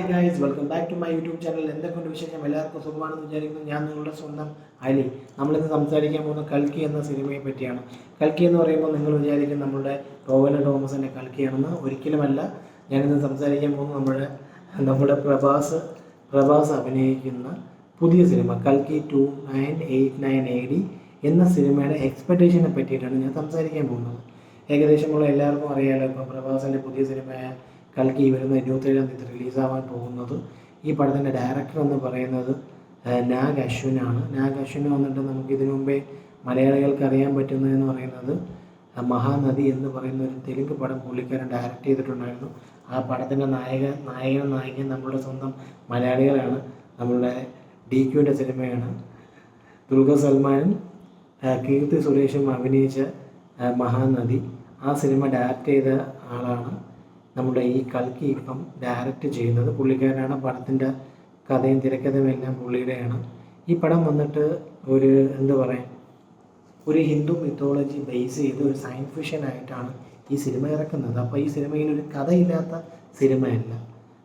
Hi guys welcome back to my YouTube channel എന്തൊക്കെയുണ്ട് വിശേഷം? എല്ലാവർക്കും സുഖമാണെന്ന് വിചാരിക്കുന്നു. ഞാൻ നിങ്ങളുടെ സ്വന്തം അലി. നമ്മളിന്ന് സംസാരിക്കാൻ പോകുന്ന കൽക്കി എന്ന സിനിമയെ പറ്റിയാണ്. കൽക്കി എന്ന് പറയുമ്പോൾ നിങ്ങൾ വിചാരിക്കും നമ്മുടെ റോവല തോമസിന്റെ കൽക്കിയാണെന്ന്. ഒരിക്കലുമല്ല. ഞാനിന്ന് സംസാരിക്കാൻ പോകുന്നത് നമ്മുടെ നമ്മുടെ പ്രഭാസ് പ്രഭാസ് അഭിനയിക്കുന്ന പുതിയ സിനിമ കൽക്കി two nine eight nine A D എന്ന സിനിമയുടെ എക്സ്പെക്റ്റേഷനെ പറ്റിയിട്ടാണ് ഞാൻ സംസാരിക്കാൻ പോകുന്നത്. ഏകദേശമുള്ള എല്ലാവർക്കും അറിയാമല്ലോ ഇപ്പോൾ പ്രഭാസിന്റെ പുതിയ സിനിമയായ കൽക്കി വരുന്ന ഇരുപത്തേഴാം തീയതി റിലീസാവാൻ പോകുന്നത്. ഈ പടത്തിന്റെ ഡയറക്ടർ എന്ന് പറയുന്നത് നാഗ് അശ്വിനാണ്. നാഗ് അശ്വിൻ വന്നിട്ട് നമുക്ക് ഇതിനു മുമ്പേ മലയാളികൾക്ക് അറിയാൻ പറ്റുന്നതെന്ന് പറയുന്നത് മഹാനദി എന്ന് പറയുന്ന ഒരു തെലുങ്ക് പടം പുള്ളിക്കാരൻ ഡയറക്റ്റ് ചെയ്തിട്ടുണ്ടായിരുന്നു. ആ പടത്തിന്റെ നായക നായകൻ നായകൻ നമ്മളുടെ സ്വന്തം മലയാളികളാണ്. നമ്മളുടെ ഡി ക്യുവിന്റെ സിനിമയാണ്. ദുർഗ സൽമാനും കീർത്തി സുരേഷും അഭിനയിച്ച മഹാനദി. ആ സിനിമ ഡയറക്റ്റ് ചെയ്ത ആളാണ്. നമ്മുടെ ഈ കൽക്കി ഇപ്പം ഡയറക്റ്റ് ചെയ്യുന്നത് പുള്ളിക്കാരനാണ് പടത്തിന്റെ കഥയും തിരക്കഥയും എല്ലാം പുള്ളിയുടെയാണ്. ഈ പടം വന്നിട്ട് ഒരു എന്താ പറയുക ഒരു ഹിന്ദു മിത്തോളജി ബേസ് ചെയ്ത് ഒരു സയൻസ് ഫിഷൻ ആയിട്ടാണ് ഈ സിനിമ ഇറക്കുന്നത്. അപ്പോൾ ഈ സിനിമയിൽ ഒരു കഥയില്ലാത്ത സിനിമയല്ല.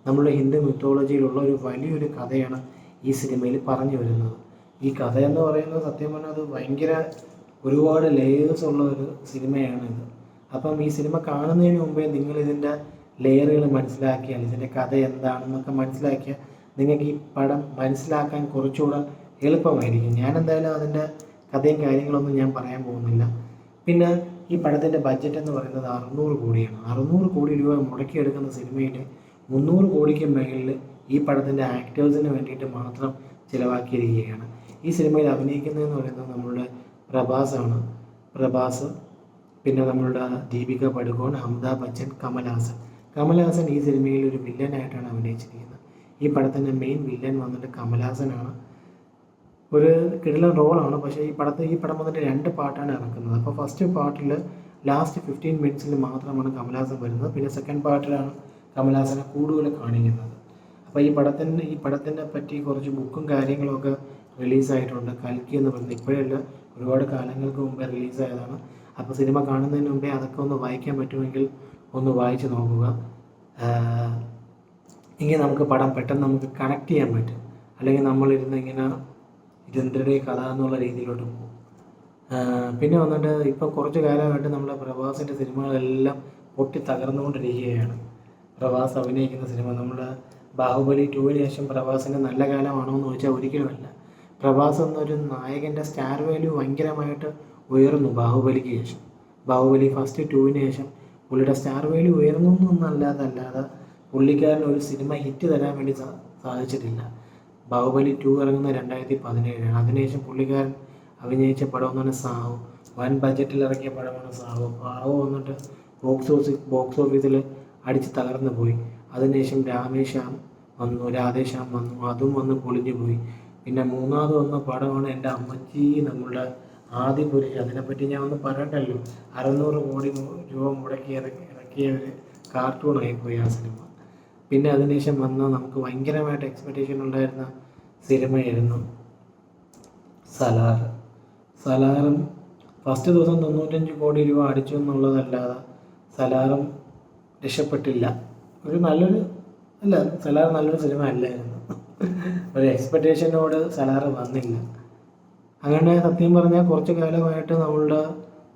നമ്മുടെ ഹിന്ദു മിത്തോളജിയിലുള്ള ഒരു വലിയൊരു കഥയാണ് ഈ സിനിമയിൽ പറഞ്ഞു വരുന്നത്. ഈ കഥ എന്ന് പറയുന്നത് സത്യം പറഞ്ഞാൽ അത് ഭയങ്കര ഒരുപാട് ലേയേഴ്സ് ഉള്ള ഒരു സിനിമയാണ് ഇത്. അപ്പം ഈ സിനിമ കാണുന്നതിന് മുമ്പേ നിങ്ങൾ ഇതിന്റെ ലെയറുകൾ മനസ്സിലാക്കിയാൽ ഇതിന്റെ കഥ എന്താണെന്നൊക്കെ മനസ്സിലാക്കിയാൽ നിങ്ങൾക്ക് ഈ പടം മനസ്സിലാക്കാൻ കുറച്ചുകൂടെ എളുപ്പമായിരിക്കും. ഞാൻ എന്തായാലും അതിന്റെ കഥയും കാര്യങ്ങളൊന്നും ഞാൻ പറയാൻ പോകുന്നില്ല. പിന്നെ ഈ പടത്തിന്റെ ബഡ്ജറ്റ് എന്ന് പറയുന്നത് അറുന്നൂറ് കോടിയാണ്. അറുന്നൂറ് കോടി രൂപ മുടക്കിയെടുക്കുന്ന സിനിമയിൽ മുന്നൂറ് കോടിക്ക് മേളിൽ ഈ പടത്തിന്റെ ആക്ടേഴ്സിന് വേണ്ടിയിട്ട് മാത്രം ചിലവാക്കിയിരിക്കുകയാണ്. ഈ സിനിമയിൽ അഭിനയിക്കുന്നതെന്ന് പറയുന്നത് നമ്മളുടെ പ്രഭാസാണ്. പ്രഭാസ് പിന്നെ നമ്മളുടെ ദീപിക പടുകോൺ അമിതാഭ് ബച്ചൻ കമൽഹാസൻ കമൽഹാസൻ ഈ സിനിമയിൽ ഒരു വില്ലനായിട്ടാണ് അഭിനയിച്ചിരിക്കുന്നത്. ഈ പടത്തിന്റെ മെയിൻ വില്ലൻ വന്നിട്ട് കമൽഹാസനാണ്. ഒരു കിടിലൻ റോളാണ് പക്ഷേ ഈ പടത്തിൽ ഈ പടം വന്നിട്ട് രണ്ട് പാട്ടാണ് ഇറക്കുന്നത്. അപ്പോൾ ഫസ്റ്റ് പാട്ടിൽ ലാസ്റ്റ് ഫിഫ്റ്റീൻ മിനിറ്റ്സിൽ മാത്രമാണ് കമൽഹാസൻ വരുന്നത്. പിന്നെ സെക്കൻഡ് പാർട്ടിലാണ് കമൽഹാസനെ കൂടുതൽ കാണിക്കുന്നത്. അപ്പോൾ ഈ പടത്തിന്റെ ഈ പടത്തിനെ പറ്റി കുറച്ച് ബുക്കും കാര്യങ്ങളൊക്കെ റിലീസായിട്ടുണ്ട് കൽക്കി എന്ന് പറയുന്നത് ഇപ്പോഴല്ല ഒരുപാട് കാലങ്ങൾക്ക് മുമ്പേ റിലീസായതാണ് അപ്പോൾ സിനിമ കാണുന്നതിന് മുമ്പേ അതൊക്കെ ഒന്ന് വായിക്കാൻ പറ്റുമെങ്കിൽ ഒന്ന് വായിച്ചു നോക്കുക. ഇങ്ങനെ നമുക്ക് പടം. പെട്ടെന്ന് നമുക്ക് കണക്ട് ചെയ്യാൻ പറ്റും. അല്ലെങ്കിൽ നമ്മളിരുന്ന് ഇങ്ങനെ ഇതെന്തരുടെ കഥ എന്നുള്ള രീതിയിലോട്ട് പോകും. പിന്നെ വന്നിട്ട് ഇപ്പം കുറച്ച് കാലമായിട്ട് നമ്മുടെ പ്രഭാസിന്റെ സിനിമകളെല്ലാം പൊട്ടി തകർന്നുകൊണ്ടിരിക്കുകയാണ്. പ്രഭാസ് അഭിനയിക്കുന്ന സിനിമ. നമ്മുടെ ബാഹുബലി ടൂവിന് ശേഷം പ്രഭാസിന്റെ നല്ല കാലമാണോ എന്ന് ചോദിച്ചാൽ ഒരിക്കലുമല്ല. പ്രഭാസ് എന്നൊരു നായകന്റെ സ്റ്റാർ വാല്യൂ ഭയങ്കരമായിട്ട് ഉയർന്നു ബാഹുബലിക്ക് ശേഷം. ബാഹുബലി ഫസ്റ്റ് ടൂവിന് ശേഷം പുള്ളിയുടെ സ്റ്റാർ വാല്യൂ ഉയർന്നു എന്നല്ലാതെ അല്ലാതെ പുള്ളിക്കാരന് ഒരു സിനിമ ഹിറ്റ് തരാൻ വേണ്ടി സാധിച്ചിട്ടില്ല. ബാഹുബലി ടു ഇറങ്ങുന്ന രണ്ടായിരത്തി പതിനേഴാണ് അതിനുശേഷം പുള്ളിക്കാരൻ അഭിനയിച്ച പടം എന്ന് സാഹു. വൻ ബജറ്റിൽ ഇറങ്ങിയ പടമാണ് സാഹു. പാവു വന്നിട്ട് ബോക്സ് ഓഫീസ് ബോക്സ് ഓഫീസിൽ അടിച്ച് തകർന്നു പോയി. അതിനുശേഷം രാമേശ്യാം വന്നു രാധേശ്യാം വന്നു അതും വന്ന് പൊളിഞ്ഞു പോയി. പിന്നെ മൂന്നാമത് വന്ന പടമാണ് എന്റെ അമ്മച്ചി നമ്മളുടെ ആദിപുരുഷ് അതിനെപ്പറ്റി ഞാൻ ഒന്ന് പറയണ്ടല്ലോ. അറുന്നൂറ് കോടി രൂപ മുടക്കി ഇറക്കി ഇറക്കിയ ഒരു കാർട്ടൂണായി പോയി ആ സിനിമ പിന്നെ അതിനുശേഷം വന്ന നമുക്ക് ഭയങ്കരമായിട്ട് എക്സ്പെക്റ്റേഷൻ ഉണ്ടായിരുന്ന സിനിമയായിരുന്നു സലാർ സലാറും ഫസ്റ്റ് ദിവസം തൊണ്ണൂറ്റഞ്ച് കോടി രൂപ അടിച്ചു എന്നുള്ളതല്ലാതെ സലാറും രക്ഷപ്പെട്ടില്ല. ഒരു നല്ലൊരു അല്ല സലാർ നല്ലൊരു സിനിമ അല്ലായിരുന്നു. ഒരു എക്സ്പെക്റ്റേഷനോട് സലാർ വന്നില്ല. അങ്ങനെ സത്യം പറഞ്ഞാൽ കുറച്ച് കാലമായിട്ട് നമ്മളുടെ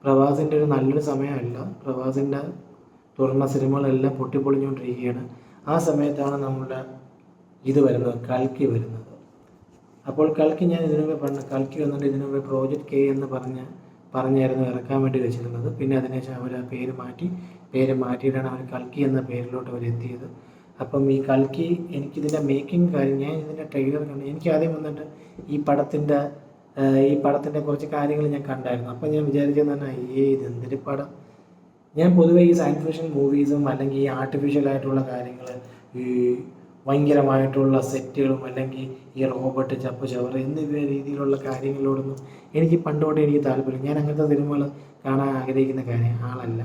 പ്രവാസിന്റെ ഒരു നല്ലൊരു സമയമല്ല. പ്രവാസിന്റെ തുറന്ന സിനിമകളെല്ലാം പൊട്ടിപ്പൊളിഞ്ഞുകൊണ്ടിരിക്കുകയാണ്. ആ സമയത്താണ് നമ്മളുടെ ഇത് വരുന്നത് കൽക്കി വരുന്നത്. അപ്പോൾ കൽക്കി ഞാൻ ഇതിനു മുമ്പേ പറഞ്ഞു കൽക്കി വന്നിട്ട് ഇതിനു മുമ്പേ പ്രോജക്റ്റ് കെ എന്ന് പറഞ്ഞ് പറഞ്ഞായിരുന്നു ഇറക്കാൻ വേണ്ടി വെച്ചിരുന്നത്. പിന്നെ അതിനുശേഷം അവർ ആ പേര് മാറ്റി പേര് മാറ്റിയിട്ടാണ് അവർ കൽക്കി എന്ന പേരിലോട്ട് അവർ എത്തിയത്. അപ്പം ഈ കൽക്കി എനിക്കിതിന്റെ മേക്കിംഗ് കാര്യം ഞാൻ ഇതിന്റെ ട്രെയിലർ കണ്ടു എനിക്ക് ആദ്യം വന്നിട്ട് ഈ പടത്തിന്റെ ഈ പടത്തിന്റെ കുറച്ച് കാര്യങ്ങൾ ഞാൻ കണ്ടായിരുന്നു. അപ്പം ഞാൻ വിചാരിച്ചത് തന്നെ ഏ ഇത് എന്തൊരു പടം. ഞാൻ പൊതുവേ ഈ സയൻസ് ഫിക്ഷൻ മൂവീസും അല്ലെങ്കിൽ ഈ ആർട്ടിഫിഷ്യൽ ആയിട്ടുള്ള കാര്യങ്ങൾ ഈ ഭയങ്കരമായിട്ടുള്ള സെറ്റുകളും അല്ലെങ്കിൽ ഈ റോബോട്ട് ചപ്പ് ചവർ എന്നിവ രീതിയിലുള്ള കാര്യങ്ങളോടൊന്നും എനിക്ക് പണ്ടോട്ടേ എനിക്ക് താല്പര്യം. ഞാൻ അങ്ങനത്തെ സിനിമകൾ കാണാൻ ആഗ്രഹിക്കുന്ന കാര്യം ആളല്ല.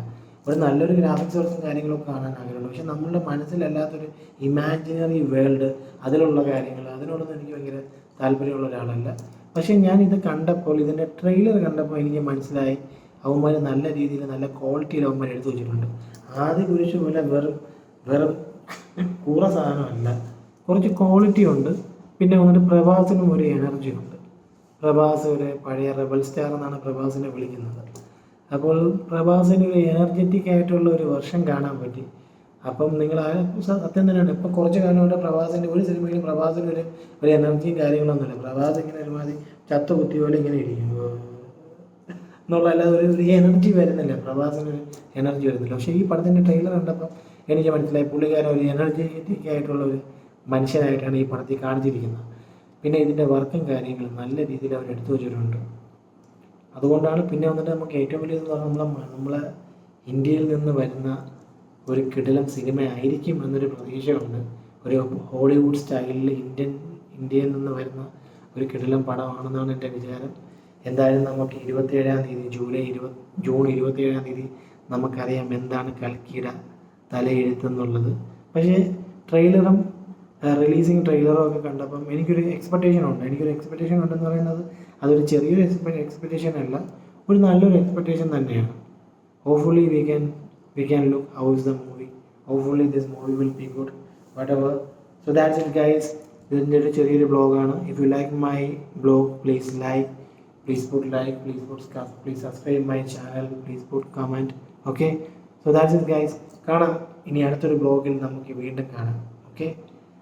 ഒരു നല്ലൊരു ഗ്രാഫിക്സ് വർക്കും കാര്യങ്ങളൊക്കെ കാണാൻ ആഗ്രഹമുണ്ട്. പക്ഷെ നമ്മളുടെ മനസ്സിലല്ലാത്തൊരു ഇമാജിനറി വേൾഡ് അതിലുള്ള കാര്യങ്ങൾ അതിനോടൊന്നും എനിക്ക് ഭയങ്കര താല്പര്യമുള്ള ഒരാളല്ല. പക്ഷേ ഞാൻ ഇത് കണ്ടപ്പോൾ ഇതിന്റെ ട്രെയിലർ കണ്ടപ്പോൾ എനിക്ക് മനസ്സിലായി. അവന്മാർ നല്ല രീതിയിൽ നല്ല ക്വാളിറ്റിയിൽ അവന്മാർ എടുത്തു വെച്ചിട്ടുണ്ട്. ആദ്യ കുരിശ് പോലെ വെറും വെറും കൂറ സാധനമല്ല. കുറച്ച് ക്വാളിറ്റി ഉണ്ട്. പിന്നെ വന്നിട്ട് പ്രഭാസിനും ഒരു എനർജി ഉണ്ട്. പ്രഭാസ് ഒരു പഴയ റെബൽ സ്റ്റാർ എന്നാണ് പ്രഭാസിനെ വിളിക്കുന്നത്. അപ്പോൾ പ്രഭാസിന് ഒരു എനർജറ്റിക് ആയിട്ടുള്ള ഒരു വർഷം കാണാൻ പറ്റി. അപ്പം നിങ്ങൾ ആ സത്യം തന്നെയാണ്. ഇപ്പം കുറച്ച് കൊണ്ട് പ്രഭാസിന്റെ ഒരു സിനിമയിലും പ്രഭാസിന് ഒരു ഒരു എനർജിയും കാര്യങ്ങളൊന്നുമില്ല. പ്രഭാസ് ഇങ്ങനെ ഒരുമാതിരി ചത്ത കുത്തി പോലെ ഇങ്ങനെ ഇരിക്കും. എന്നുള്ള അല്ലാതെ ഒരു ഒരു എനർജി വരുന്നില്ല. പ്രഭാസിന് ഒരു എനർജി വരുന്നില്ല. പക്ഷേ ഈ പടത്തിന്റെ ട്രെയിലർ കണ്ടപ്പം എനിക്ക് മനസ്സിലായി. പുള്ളിക്കാരൻ ഒരു എനർജറ്റിക് ആയിട്ടുള്ള ഒരു മനുഷ്യനായിട്ടാണ് ഈ പടത്തിൽ കാണിച്ചിരിക്കുന്നത്. പിന്നെ ഇതിന്റെ വർക്കും കാര്യങ്ങളും നല്ല രീതിയിൽ അവർ എടുത്തു വെച്ചിട്ടുണ്ട്. അതുകൊണ്ടാണ് പിന്നെ വന്നിട്ട് നമുക്ക് ഏറ്റവും വലിയ നമ്മളെ നമ്മളെ ഇന്ത്യയിൽ നിന്ന് വരുന്ന ഒരു കിടിലം സിനിമ ആയിരിക്കും എന്നൊരു പ്രതീക്ഷയുണ്ട്. ഒരു ഹോളിവുഡ് സ്റ്റൈലിൽ ഇന്ത്യൻ ഇന്ത്യയിൽ നിന്ന് വരുന്ന ഒരു കിടിലം പടമാണെന്നാണ് എന്റെ വിചാരം. എന്തായാലും നമുക്ക് ഇരുപത്തിയേഴാം തീയതി ജൂലൈ ഇരുപത് ജൂൺ ഇരുപത്തിയേഴാം തീയതി നമുക്കറിയാം എന്താണ് കൽക്കീട തലയെഴുത്തെന്നുള്ളത്. പക്ഷേ ട്രെയിലറും റിലീസിങ് ട്രെയിലറും ഒക്കെ കണ്ടപ്പം എനിക്കൊരു എക്സ്പെക്റ്റേഷൻ ഉണ്ട്. എനിക്കൊരു എക്സ്പെക്റ്റേഷൻ ഉണ്ടെന്ന് പറയുന്നത് അതൊരു ചെറിയൊരു എക്സ്പെക്റ്റേഷൻ അല്ല ഒരു നല്ലൊരു എക്സ്പെക്റ്റേഷൻ തന്നെയാണ്. Hopefully we can we can look how is the movie hopefully this movie will be good whatever. So that's it guys. ഇതിന്റെ ഒരു ചെറിയൊരു ബ്ലോഗാണ് if you like my blog please like please put like please put please subscribe my channel please put comment okay so that's it guys കാണാം. ഇനി അടുത്തൊരു ബ്ലോഗിൽ നമുക്ക് വീണ്ടും കാണാം okay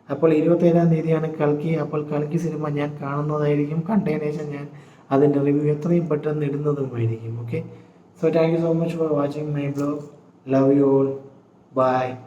അപ്പോൾ ഇരുപത്തേഴാം തീയതിയാണ് കൽക്കി. അപ്പോൾ കൽക്കി സിനിമ ഞാൻ കാണുന്നതായിരിക്കും. കണ്ടതിന് ഞാൻ അതിന്റെ റിവ്യൂ എത്രയും പെട്ടെന്ന് ഇടുന്നതുമായിരിക്കും okay so thank you so much for watching my blog Love you all. Bye.